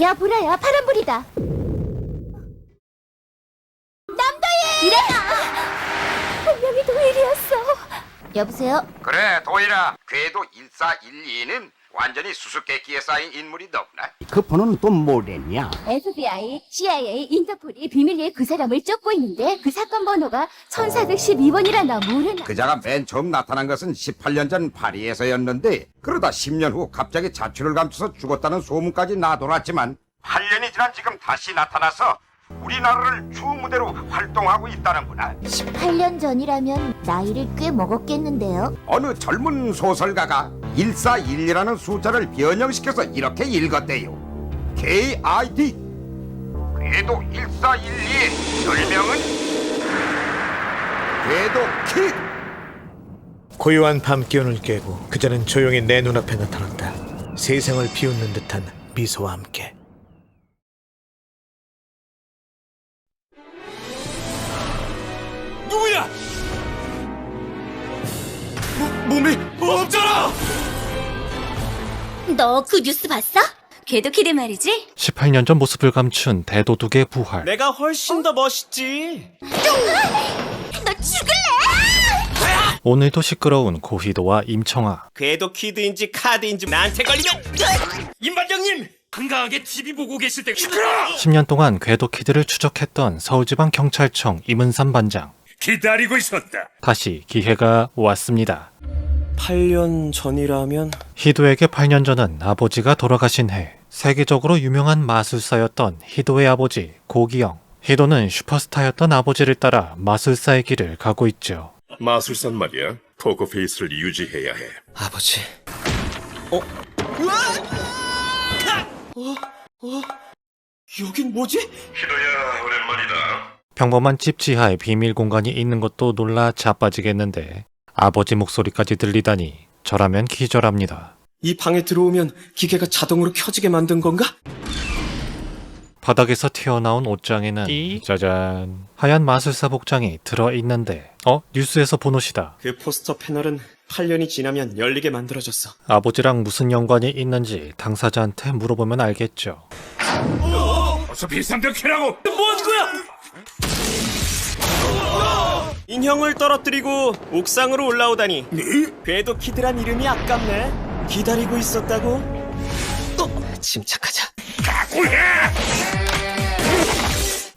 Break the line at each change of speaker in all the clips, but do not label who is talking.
야 보라야 파란불이다. 남도일 이래야. 분명히 도일이었어. 여보세요?
그래 도일아. 궤도 1412는 완전히 수수께끼에 쌓인 인물이 더구나
그 번호는 또 뭐랬냐?
FBI, CIA, 인터폴이 비밀리에 그 사람을 쫓고 있는데 그 사건 번호가 1412번이라나 모르나
그자가 맨 처음 나타난 것은 18년 전 파리에서였는데 그러다 10년 후 갑자기 자취를 감춰서 죽었다는 소문까지 나돌았지만 8년이 지난 지금 다시 나타나서 우리나라를 주 무대로 활동하고 있다는구나.
18년 전이라면 나이를 꽤 먹었겠는데요.
어느 젊은 소설가가 1412라는 숫자를 변형시켜서 이렇게 읽었대요. KID 궤도 1412의 별명은 궤도 킷
고요한 밤 기운을 깨고 그자는 조용히 내 눈앞에 나타났다. 세상을 비웃는 듯한 미소와 함께. 몸이 없잖아!
너 그 뉴스 봤어? 걔도 키드 말이지?
18년 전 모습을 감춘 대도둑의 부활.
내가 훨씬 더 멋있지.
너 죽을래?
오늘도 시끄러운 고희도와 임청아.
궤도 키드인지 카드인지 나한테 걸리면 임반장님 한가하게 TV 보고 계실 때 시끄러
10년 동안 궤도 키드를 추적했던 서울지방경찰청 임은삼 반장.
기다리고 있었다.
다시 기회가 왔습니다.
8년 전이라면
희도에게 8년 전은 아버지가 돌아가신 해 세계적으로 유명한 마술사였던 희도의 아버지 고기영. 희도는 슈퍼스타였던 아버지를 따라 마술사의 길을 가고 있죠.
마술사 말이야. 포커페이스를 유지해야 해.
아버지. 어? 어? 어? 여긴 뭐지?
희도야, 오랜만이다.
평범한 집 지하에 비밀 공간이 있는 것도 놀라 자빠지겠는데 아버지 목소리까지 들리다니 저라면 기절합니다.
이 방에 들어오면 기계가 자동으로 켜지게 만든 건가?
바닥에서 튀어나온 옷장에는 짜잔 하얀 마술사 복장이 들어있는데 어? 뉴스에서 본 옷이다.
그 포스터 패널은 8년이 지나면 열리게 만들어졌어.
아버지랑 무슨 연관이 있는지 당사자한테 물어보면 알겠죠.
어서 비상등 켜라고!
뭐 하는 거야? 인형을 떨어뜨리고 옥상으로 올라오다니. 궤도 키드란 이름이 아깝네. 기다리고 있었다고? 어, 침착하자.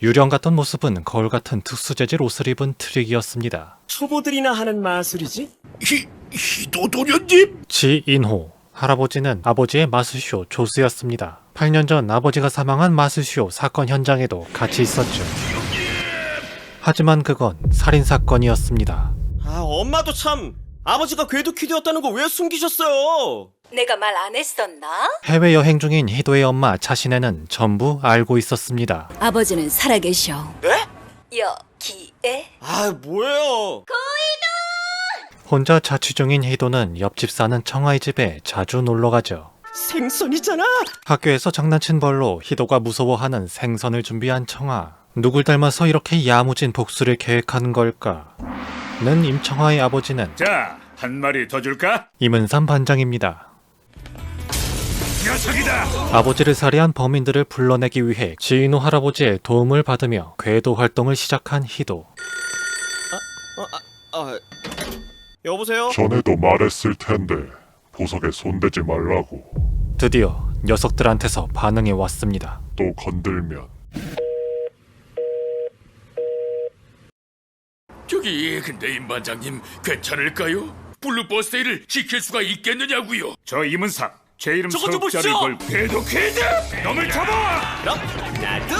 유령 같던 모습은 거울 같은 특수 재질 옷을 입은 트릭이었습니다.
초보들이나 하는 마술이지?
희, 희도도련님?
지인호 할아버지는 아버지의 마술쇼 조수였습니다. 8년 전 아버지가 사망한 마술쇼 사건 현장에도 같이 있었죠. 하지만 그건 살인 사건이었습니다.
아, 엄마도 참 아버지가 궤도 키드였다는 거 왜 숨기셨어요?
내가 말 안 했었나?
해외 여행 중인 희도의 엄마 자신에는 전부 알고 있었습니다.
아버지는 살아계셔.
네?
여기에?
아, 뭐예요?
혼자 자취 중인 희도는 옆집 사는 청아의 집에 자주 놀러 가죠.
생선이잖아.
학교에서 장난친 벌로 희도가 무서워하는 생선을 준비한 청아. 누굴 닮아서 이렇게 야무진 복수를 계획하는 걸까? 는 임청아의 아버지는
자, 한 마리 더 줄까?
임은삼 반장입니다.
녀석이다!
아버지를 살해한 범인들을 불러내기 위해 지인호 할아버지의 도움을 받으며 궤도 활동을 시작한 희도.
아, 여보세요?
전에도 말했을 텐데 보석에 손대지 말라고
드디어 녀석들한테서 반응이 왔습니다.
또 건들면
저기, 근데 임 반장님, 괜찮을까요? 블루버스데이를 지킬 수가 있겠느냐고요? 저 이문상, 제 이름
저거 좀
석자를
보시죠!
걸 퀴즈! 놈을 잡아!
그럼 나도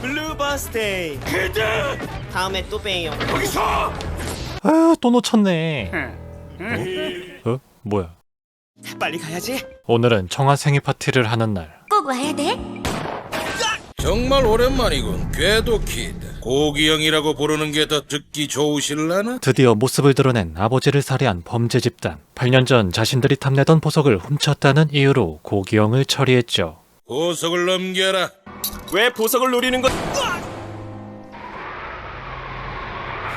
블루버스데이
퀴즈!
다음에 또 봬요.
거기서!
아유 또 놓쳤네. 어? 뭐야?
빨리 가야지.
오늘은 청아 생일 파티를 하는 날.
꼭 와야 돼?
정말 오랜만이군. 궤도 키드. 고기영이라고 부르는 게 더 듣기 좋으실라나?
드디어 모습을 드러낸 아버지를 살해한 범죄 집단. 8년 전 자신들이 탐내던 보석을 훔쳤다는 이유로 고기영을 처리했죠.
보석을 넘겨라.
왜 보석을 노리는 것?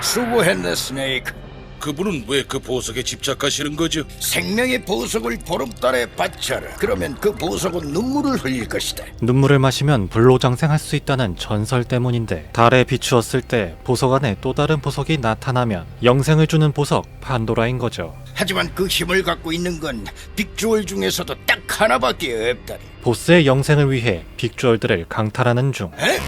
수고했네, 스네이크. 그분은 왜 그 보석에 집착하시는 거죠?
생명의 보석을 보름달에 바쳐라. 그러면 그 보석은 눈물을 흘릴 것이다.
눈물을 마시면 불로장생할 수 있다는 전설 때문인데 달에 비추었을 때 보석 안에 또 다른 보석이 나타나면 영생을 주는 보석 판도라인 거죠.
하지만 그 힘을 갖고 있는 건 빅주얼 중에서도 딱 하나밖에 없다.
보스의 영생을 위해 빅주얼들을 강탈하는 중.
에?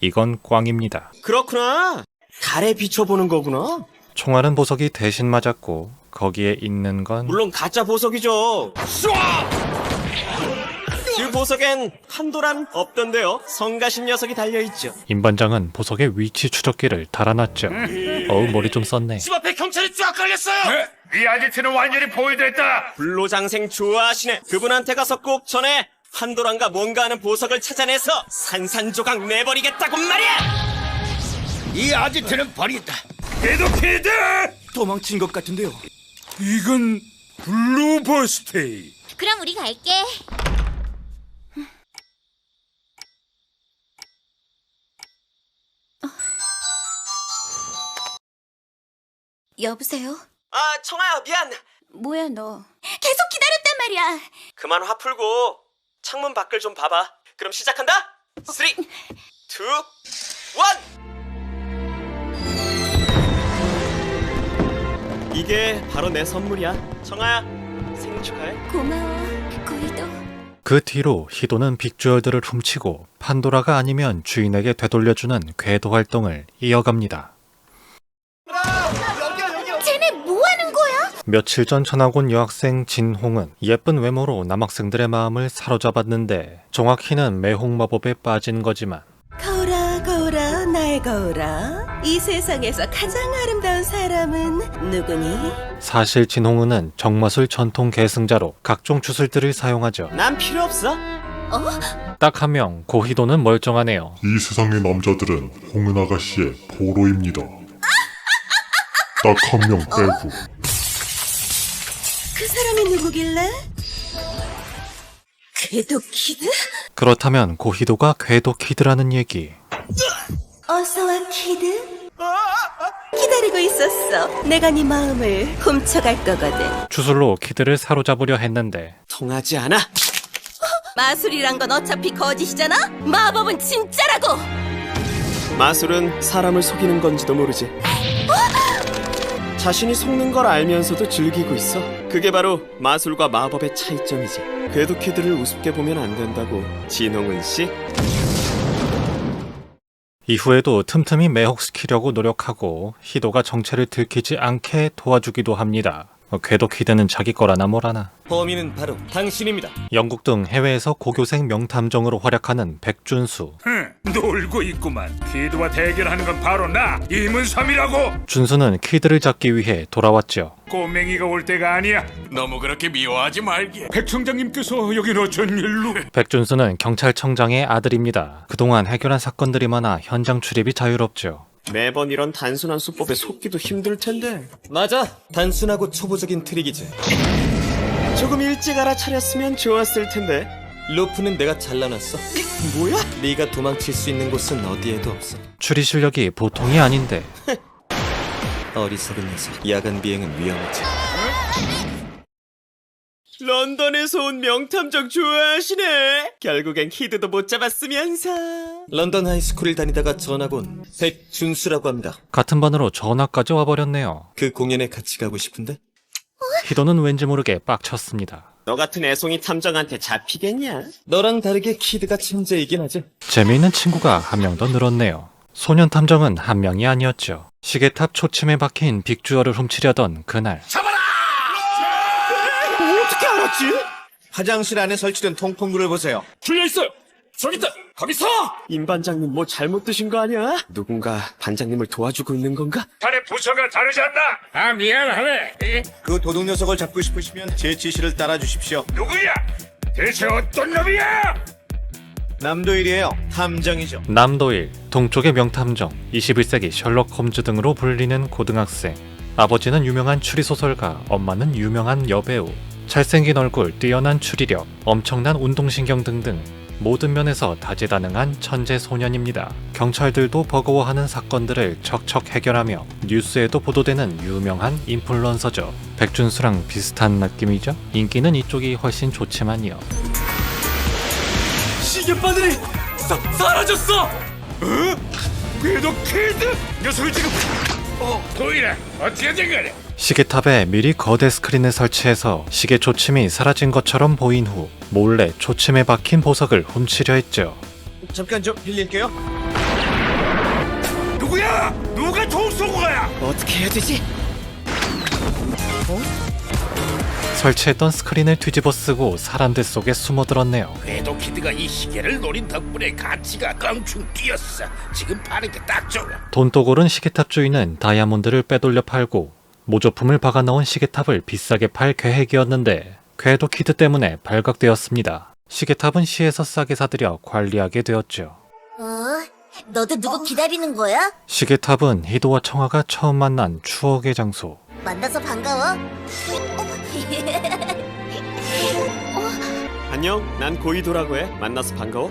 이건 꽝입니다.
그렇구나. 달에 비춰보는 거구나.
총알은 보석이 대신 맞았고 거기에 있는 건
물론 가짜 보석이죠. 그 보석엔 한도란 없던데요. 성가신 녀석이 달려있죠.
임반장은 보석의 위치 추적기를 달아놨죠. 어우 머리 좀 썼네.
집 앞에 경찰이 쫙 걸렸어요.
이 아지트는 완전히 포위됐다.
불로장생 좋아하시네. 그분한테 가서 꼭 전해. 한도란과 뭔가 하는 보석을 찾아내서 산산조각 내버리겠다고 말이야.
이 아지트는 버린다.
에도키드!
도망친 것 같은데요.
이건 블루버스테이.
그럼 우리 갈게. 여보세요?
아, 청아야, 미안.
뭐야 너? 계속 기다렸단 말이야.
그만 화 풀고 창문 밖을 좀 봐봐. 그럼 시작한다. 3, 2, 1. 이게 바로 내 선물이야. 청아야, 생일 축하해.
고마워. 고이도.
그 뒤로 희도는 빅주얼들을 훔치고 판도라가 아니면 주인에게 되돌려주는 궤도 활동을 이어갑니다.
쟤네 뭐 하는 거야?
며칠 전 전학 온 여학생 진홍은 예쁜 외모로 남학생들의 마음을 사로잡았는데 정확히는 매혹 마법에 빠진 거지만
거울아 거울아 나의 거울아 이 세상에서 가장 아름다운 사람은 누구니?
사실 진홍은은 정마술 전통 계승자로 각종 주술들을 사용하죠.
난 필요 없어.
딱 한 명 고희도는 멀쩡하네요.
이 세상의 남자들은 홍은 아가씨의 보로입니다. 딱 한 명 빼고
그 사람이 누구길래? 궤도 키드?
그렇다면 고희도가 궤도 키드라는 얘기.
어서와 키드 기다리고 있었어 내가 네 마음을 훔쳐갈 거거든
주술로 키드를 사로잡으려 했는데
통하지 않아.
마술이란 건 어차피 거짓이잖아? 마법은 진짜라고!
마술은 사람을 속이는 건지도 모르지. 자신이 속는 걸 알면서도 즐기고 있어. 그게 바로 마술과 마법의 차이점이지. 궤도 키드를 우습게 보면 안 된다고. 진홍은 씨.
이후에도 틈틈이 매혹시키려고 노력하고 희도가 정체를 들키지 않게 도와주기도 합니다. 어, 궤도 키드는 자기 거라나 뭐라나.
범인은 바로 당신입니다.
영국 등 해외에서 고교생 명탐정으로 활약하는 백준수.
흥, 놀고 있구만. 키드와 대결하는 건 바로 나 이문삼이라고.
준수는 키드를 잡기 위해 돌아왔죠.
꼬맹이가 올 때가 아니야.
너무 그렇게 미워하지 말게.
백 청장님께서 여긴 어쩐 일로?
백준수는 경찰청장의 아들입니다. 그동안 해결한 사건들이 많아 현장 출입이 자유롭죠.
매번 이런 단순한 수법에 속기도 힘들 텐데. 맞아. 단순하고 초보적인 트릭이지. 조금 일찍 알아차렸으면 좋았을 텐데. 루프는 내가 잘라놨어. 뭐야? 네가 도망칠 수 있는 곳은 어디에도 없어.
추리 실력이 보통이 아닌데
어리석은 녀석. 야간 비행은 위험하지. 런던에서 온 명탐정 좋아하시네. 결국엔 키드도 못 잡았으면서. 런던 하이스쿨을 다니다가 전학 온 백준수라고 합니다.
같은 반으로 전화까지 와버렸네요.
그 공연에 같이 가고 싶은데?
희도는 왠지 모르게 빡쳤습니다.
너 같은 애송이 탐정한테 잡히겠냐? 너랑 다르게 키드가 천재이긴 하지.
재미있는 친구가 한 명 더 늘었네요. 소년 탐정은 한 명이 아니었죠. 시계탑 초침에 박힌 빅주얼을 훔치려던 그날
어떻게 알았지? 화장실 안에 설치된 통풍구를 보세요.
풀려 있어요. 저기 있다. 거기서.
임 반장님 뭐 잘못 드신 거 아니야? 누군가 반장님을 도와주고 있는 건가?
자네 부서가 다르지 않나? 아 미안하네. 이,
그 도둑 녀석을 잡고 싶으시면 제 지시를 따라 주십시오.
누구야? 대체 어떤 놈이야?
남도일이에요. 탐정이죠.
남도일, 동쪽의 명탐정, 21세기 셜록 홈즈 등으로 불리는 고등학생. 아버지는 유명한 추리소설가, 엄마는 유명한 여배우. 잘생긴 얼굴, 뛰어난 추리력, 엄청난 운동신경 등등 모든 면에서 다재다능한 천재 소년입니다. 경찰들도 버거워하는 사건들을 척척 해결하며 뉴스에도 보도되는 유명한 인플루언서죠. 백준수랑 비슷한 느낌이죠? 인기는 이쪽이 훨씬 좋지만요.
시계바늘이 사, 사라졌어!
궤도 킬드 녀석을 지금 어 도이라 어떻게 된 거냐?
시계탑에 미리 거대 스크린을 설치해서 시계 초침이 사라진 것처럼 보인 후 몰래 초침에 박힌 보석을 훔치려 했죠.
잠깐 좀 빌릴게요.
누구야? 누가 총 쏘고 가야?
어떻게 해야 되지?
설치했던 스크린을 뒤집어 쓰고 사람들 속에 숨어들었네요.
궤도 키드가 이 시계를 노린 덕분에 가치가 껑충 뛰었어. 지금 파는 게 딱 좋아.
돈독 오른 시계탑 주인은 다이아몬드를 빼돌려 팔고 모조품을 박아 넣은 시계탑을 비싸게 팔 계획이었는데 궤도 키드 때문에 발각되었습니다. 시계탑은 시에서 싸게 사들여 관리하게 되었죠.
어? 너도 누구 기다리는 거야?
시계탑은 희도와 청아가 처음 만난 추억의 장소.
만나서 반가워.
안녕, 난 고이도라고 해. 만나서 반가워.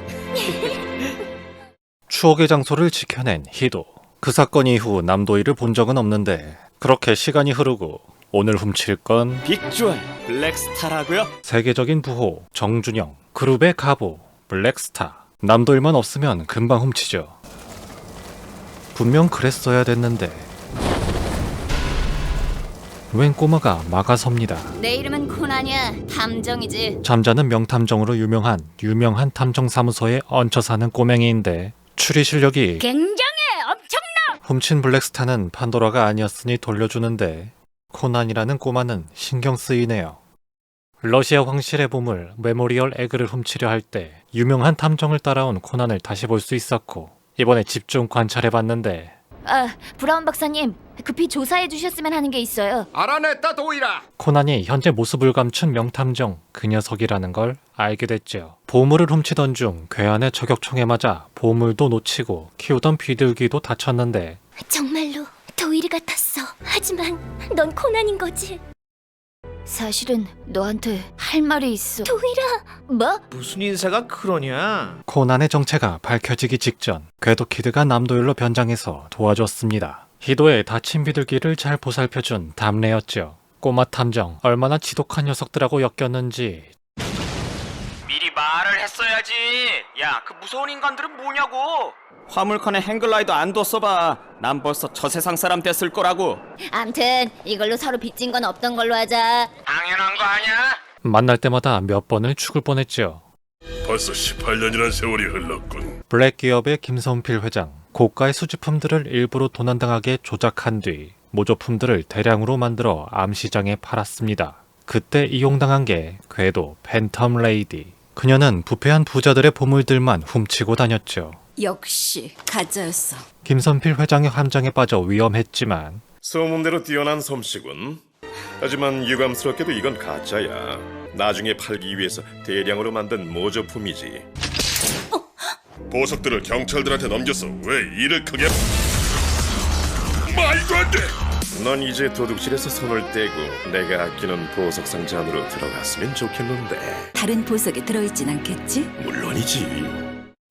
추억의 장소를 지켜낸 희도. 그 사건 이후 남도희를 본 적은 없는데 그렇게 시간이 흐르고 오늘 훔칠 건
빅주얼 블랙스타라고요?
세계적인 부호 정준영, 그룹의 가보 블랙스타. 남도일만 없으면 금방 훔치죠. 분명 그랬어야 됐는데 웬 꼬마가 막아섭니다.
내 이름은 코난이야. 탐정이지.
잠자는 명탐정으로 유명한 유명한 탐정 사무소에 얹혀 사는 꼬맹이인데 추리 실력이
굉장해.
훔친 블랙스타는 판도라가 아니었으니 돌려주는데 코난이라는 꼬마는 신경 쓰이네요. 러시아 황실의 보물 메모리얼 에그를 훔치려 할 때 유명한 탐정을 따라온 코난을 다시 볼 수 있었고 이번에 집중 관찰해봤는데
아, 브라운 박사님. 급히 조사해 주셨으면 하는 게 있어요.
알아냈다 도이라.
코난이 현재 모습을 감춘 명탐정 그 녀석이라는 걸 알게 됐죠. 보물을 훔치던 중 괴한의 저격총에 맞아 보물도 놓치고 키우던 비둘기도 다쳤는데
정말로 도일이 같았어. 하지만 넌 코난인 거지. 사실은 너한테 할 말이 있어. 도일아. 뭐?
무슨 인사가 그러냐?
코난의 정체가 밝혀지기 직전 궤도 키드가 남도일로 변장해서 도와줬습니다. 희도의 다친 비둘기를 잘 보살펴준 담례였죠. 꼬마 탐정 얼마나 지독한 녀석들하고 엮였는지
했어야지. 야, 그 무서운 인간들은 뭐냐고? 화물칸에 행글라이더 안 뒀어봐. 난 벌써 저 세상 사람 됐을 거라고.
암튼 이걸로 서로 빚진 건 없던 걸로 하자.
당연한 거 아니야?
만날 때마다 몇 번을 죽을 뻔했죠.
벌써 18년이란 세월이 흘렀군.
블랙 기업의 김선필 회장 고가의 수집품들을 일부러 도난당하게 조작한 뒤 모조품들을 대량으로 만들어 암시장에 팔았습니다. 그때 이용당한 게 궤도 팬텀 레이디. 그녀는 부패한 부자들의 보물들만 훔치고 다녔죠.
역시 가짜였어.
김선필 회장의 함정에 빠져 위험했지만
소문대로 뛰어난 솜씨군. 하지만 유감스럽게도 이건 가짜야. 나중에 팔기 위해서 대량으로 만든 모조품이지. 보석들을 경찰들한테 넘겨서 왜 일을 크게? 말도 안 돼. 넌 이제 도둑질에서 손을 떼고 내가 아끼는 보석 상자 안으로 들어갔으면 좋겠는데.
다른 보석에 들어있진 않겠지?
물론이지.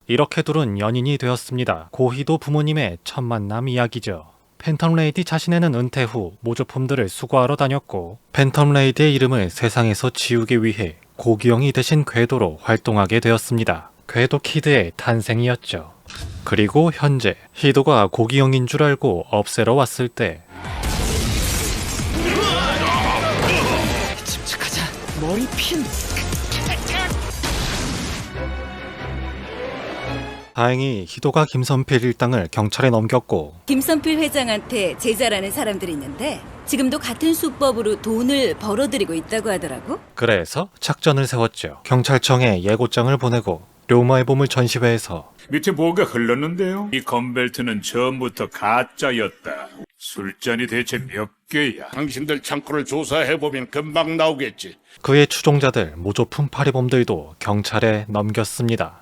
이렇게 둘은 연인이 되었습니다. 고희도 부모님의 첫 만남 이야기죠. 팬텀 레이디 자신에는 은퇴 후 모조품들을 수거하러 다녔고 팬텀 레이디의 이름을 세상에서 지우기 위해 고기영이 대신 궤도로 활동하게 되었습니다. 궤도 키드의 탄생이었죠. 그리고 현재 희도가 고기영인 줄 알고 없애러 왔을 때 다행히 희도가 김선필 일당을 경찰에 넘겼고
김선필 회장한테 제자라는 사람들이 있는데 지금도 같은 수법으로 돈을 벌어들이고 있다고 하더라고.
그래서 작전을 세웠죠. 경찰청에 예고장을 보내고 료마의 보물 전시회에서
밑에 뭐가 흘렀는데요? 이 건벨트는 처음부터 가짜였다. 술잔이 대체 몇 개야?
당신들 창고를 조사해보면 금방 나오겠지.
그의 추종자들 모조 품 파리범들도 경찰에 넘겼습니다.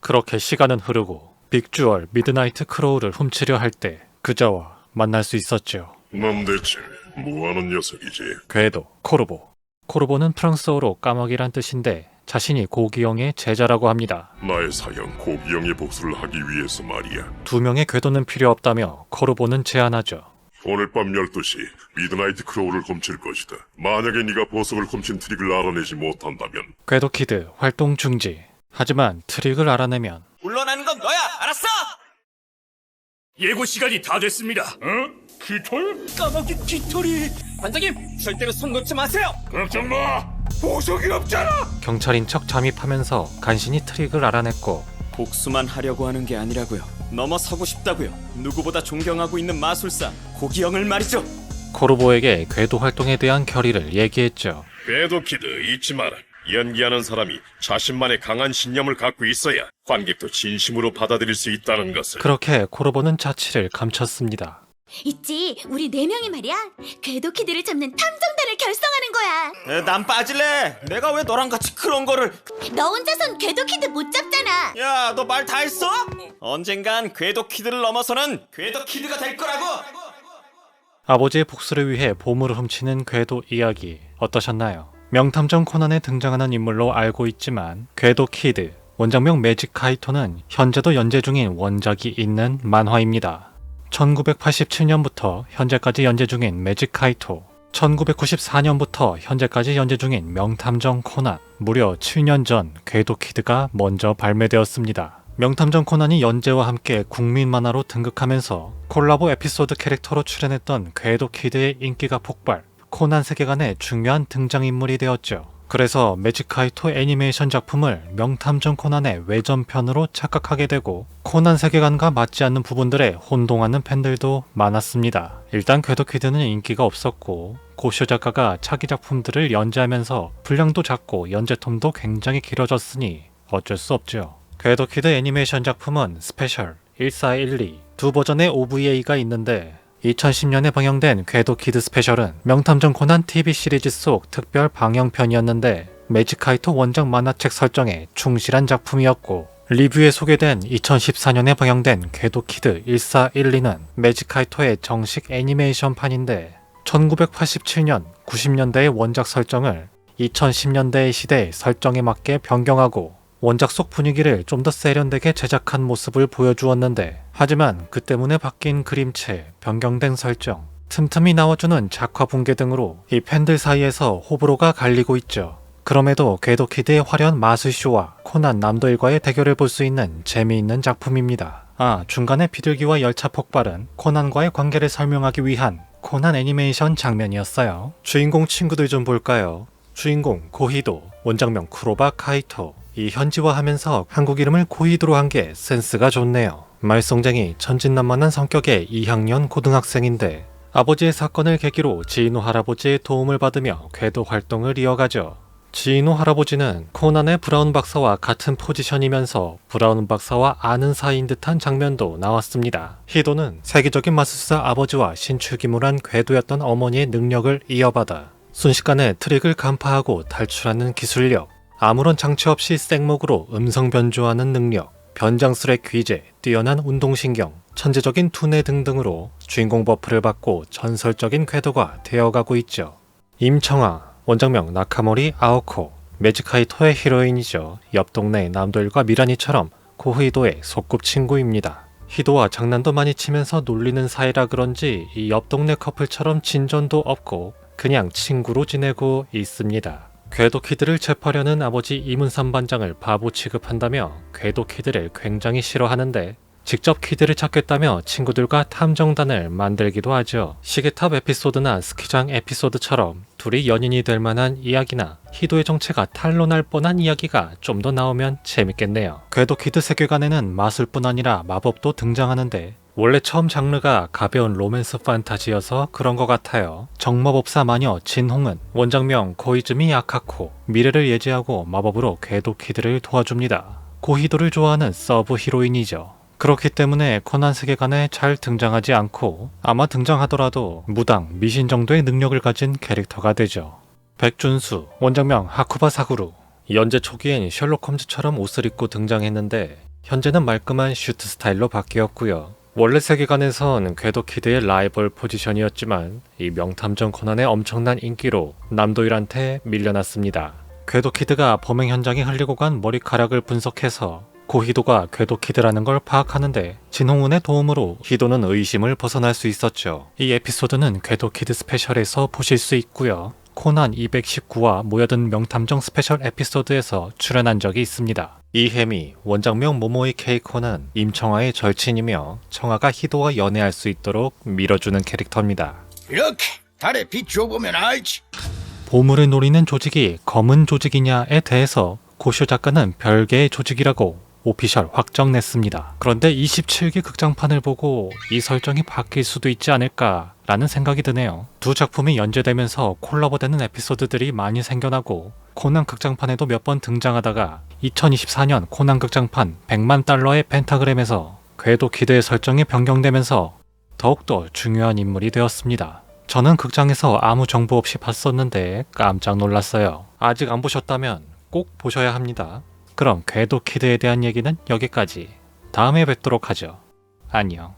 그렇게 시간은 흐르고 빅주얼 미드나이트 크로우를 훔치려 할 때 그자와 만날 수 있었죠.
넌 대체 뭐하는 녀석이지?
궤도 코르보. 코르보는 프랑스어로 까마귀란 뜻인데 자신이 고기영의 제자라고 합니다.
나의 사형 고기영의 복수를 하기 위해서 말이야.
두 명의 궤도는 필요 없다며 코르보는 제안하죠.
오늘 밤 12시 미드나이트 크로우를 훔칠 것이다. 만약에 네가 보석을 훔친 트릭을 알아내지 못한다면
궤도 키드 활동 중지. 하지만 트릭을 알아내면
물러나는 건 너야. 알았어?
예고 시간이 다 됐습니다. 어? 깃털?
까마귀 깃털이. 반장님, 절대로 손 놓지 마세요.
걱정 마. 보석이 없잖아.
경찰인 척 잠입하면서 간신히 트릭을 알아냈고
복수만 하려고 하는 게 아니라고요. 넘어서고 싶다고요. 누구보다 존경하고 있는 마술사 고기영을 말이죠.
코르보에게 궤도 활동에 대한 결의를 얘기했죠.
궤도 키드 잊지 마라. 연기하는 사람이 자신만의 강한 신념을 갖고 있어야 관객도 진심으로 받아들일 수 있다는 것을.
그렇게 코르보는 자취를 감췄습니다.
있지, 우리 네 명이 말이야. 궤도 키드를 잡는 탐정단을 결성하는 거야.
에, 난 빠질래. 내가 왜 너랑 같이 그런 거를?
너 혼자선 궤도 키드 못 잡잖아.
야, 너 말 다 했어? 언젠간 궤도 키드를 넘어서는 궤도 키드가 될 거라고.
아버지의 복수를 위해 보물을 훔치는 궤도 이야기 어떠셨나요? 명탐정 코난에 등장하는 인물로 알고 있지만 궤도 키드, 원작명 매직 카이토는 현재도 연재 중인 원작이 있는 만화입니다. 1987년부터 현재까지 연재 중인 매직 카이토, 1994년부터 현재까지 연재 중인 명탐정 코난, 무려 7년 전 궤도 키드가 먼저 발매되었습니다. 명탐정 코난이 연재와 함께 국민 만화로 등극하면서 콜라보 에피소드 캐릭터로 출연했던 궤도 키드의 인기가 폭발, 코난 세계관의 중요한 등장인물이 되었죠. 그래서 매직카이토 애니메이션 작품을 명탐정 코난의 외전편으로 착각하게 되고 코난 세계관과 맞지 않는 부분들에 혼동하는 팬들도 많았습니다. 일단 궤도 키드는 인기가 없었고 고쇼 작가가 차기 작품들을 연재하면서 분량도 작고 연재텀도 굉장히 길어졌으니 어쩔 수 없죠. 궤도 키드 애니메이션 작품은 스페셜 1412 두 버전의 OVA가 있는데 2010년에 방영된 궤도 키드 스페셜은 명탐정 코난 TV 시리즈 속 특별 방영편이었는데 매직카이토 원작 만화책 설정에 충실한 작품이었고 리뷰에 소개된 2014년에 방영된 궤도 키드 1412는 매직카이토의 정식 애니메이션판인데 1987년, 90년대의 원작 설정을 2010년대의 시대의 설정에 맞게 변경하고 원작 속 분위기를 좀 더 세련되게 제작한 모습을 보여주었는데 하지만 그 때문에 바뀐 그림체, 변경된 설정, 틈틈이 나와주는 작화 붕괴 등으로 이 팬들 사이에서 호불호가 갈리고 있죠. 그럼에도 궤도키드의 화려한 마술쇼와 코난 남도일과의 대결을 볼 수 있는 재미있는 작품입니다. 아, 중간에 비둘기와 열차 폭발은 코난과의 관계를 설명하기 위한 코난 애니메이션 장면이었어요. 주인공 친구들 좀 볼까요? 주인공 고히도, 원작명 쿠로바 카이토, 이 현지화하면서 한국 이름을 고히도로 한 게 센스가 좋네요. 말썽쟁이 천진난만한 성격의 2학년 고등학생인데 아버지의 사건을 계기로 지인호 할아버지의 도움을 받으며 궤도 활동을 이어가죠. 지인호 할아버지는 코난의 브라운 박사와 같은 포지션이면서 브라운 박사와 아는 사이인 듯한 장면도 나왔습니다. 히도는 세계적인 마술사 아버지와 신출기물한 궤도였던 어머니의 능력을 이어받아 순식간에 트릭을 간파하고 탈출하는 기술력, 아무런 장치 없이 생목으로 음성 변조하는 능력, 변장술의 귀재, 뛰어난 운동신경, 천재적인 두뇌 등등으로 주인공 버프를 받고 전설적인 궤도가 되어가고 있죠. 임청아, 원작명 나카모리 아오코, 매직하이토의 히로인이죠. 옆 동네 남도일과 미라니처럼 고흐이도의 소꿉친구입니다. 히도와 장난도 많이 치면서 놀리는 사이라 그런지 이 옆 동네 커플처럼 진전도 없고 그냥 친구로 지내고 있습니다. 궤도 키드를 체포하려는 아버지 이문삼 반장을 바보 취급한다며 궤도 키드를 굉장히 싫어하는데 직접 키드를 찾겠다며 친구들과 탐정단을 만들기도 하죠. 시계탑 에피소드나 스키장 에피소드처럼 둘이 연인이 될 만한 이야기나 희도의 정체가 탄로날 뻔한 이야기가 좀 더 나오면 재밌겠네요. 궤도 키드 세계관에는 마술뿐 아니라 마법도 등장하는데 원래 처음 장르가 가벼운 로맨스 판타지여서 그런 것 같아요. 정마법사 마녀 진홍은 원작명 고이즈미 야카코 미래를 예지하고 마법으로 궤도 키드를 도와줍니다. 고히도를 좋아하는 서브 히로인이죠. 그렇기 때문에 코난 세계관에 잘 등장하지 않고 아마 등장하더라도 무당, 미신 정도의 능력을 가진 캐릭터가 되죠. 백준수, 원작명 하쿠바 사구루 연재 초기엔 셜록 홈즈처럼 옷을 입고 등장했는데 현재는 말끔한 슈트 스타일로 바뀌었고요. 원래 세계관에선 궤도 키드의 라이벌 포지션이었지만 이 명탐정 코난의 엄청난 인기로 남도일한테 밀려났습니다. 궤도 키드가 범행 현장에 흘리고 간 머리카락을 분석해서 고희도가 궤도 키드라는 걸 파악하는데 진홍훈의 도움으로 희도는 의심을 벗어날 수 있었죠. 이 에피소드는 궤도 키드 스페셜에서 보실 수 있고요. 코난 219와 모여든 명탐정 스페셜 에피소드에서 출연한 적이 있습니다. 이혜미, 원장명 모모의 케이코는 임청아의 절친이며 청아가 희도와 연애할 수 있도록 밀어주는 캐릭터입니다.
이렇게 달에 비춰보면 알지.
보물을 노리는 조직이 검은 조직이냐에 대해서 고쇼 작가는 별개의 조직이라고 오피셜 확정 냈습니다. 그런데 27기 극장판을 보고 이 설정이 바뀔 수도 있지 않을까 라는 생각이 드네요. 두 작품이 연재되면서 콜라보되는 에피소드들이 많이 생겨나고 코난 극장판에도 몇 번 등장하다가 2024년 코난 극장판 100만 달러의 펜타그램에서 궤도 기대의 설정이 변경되면서 더욱더 중요한 인물이 되었습니다. 저는 극장에서 아무 정보 없이 봤었는데 깜짝 놀랐어요. 아직 안 보셨다면 꼭 보셔야 합니다. 그럼 궤도 키드에 대한 얘기는 여기까지. 다음에 뵙도록 하죠. 안녕.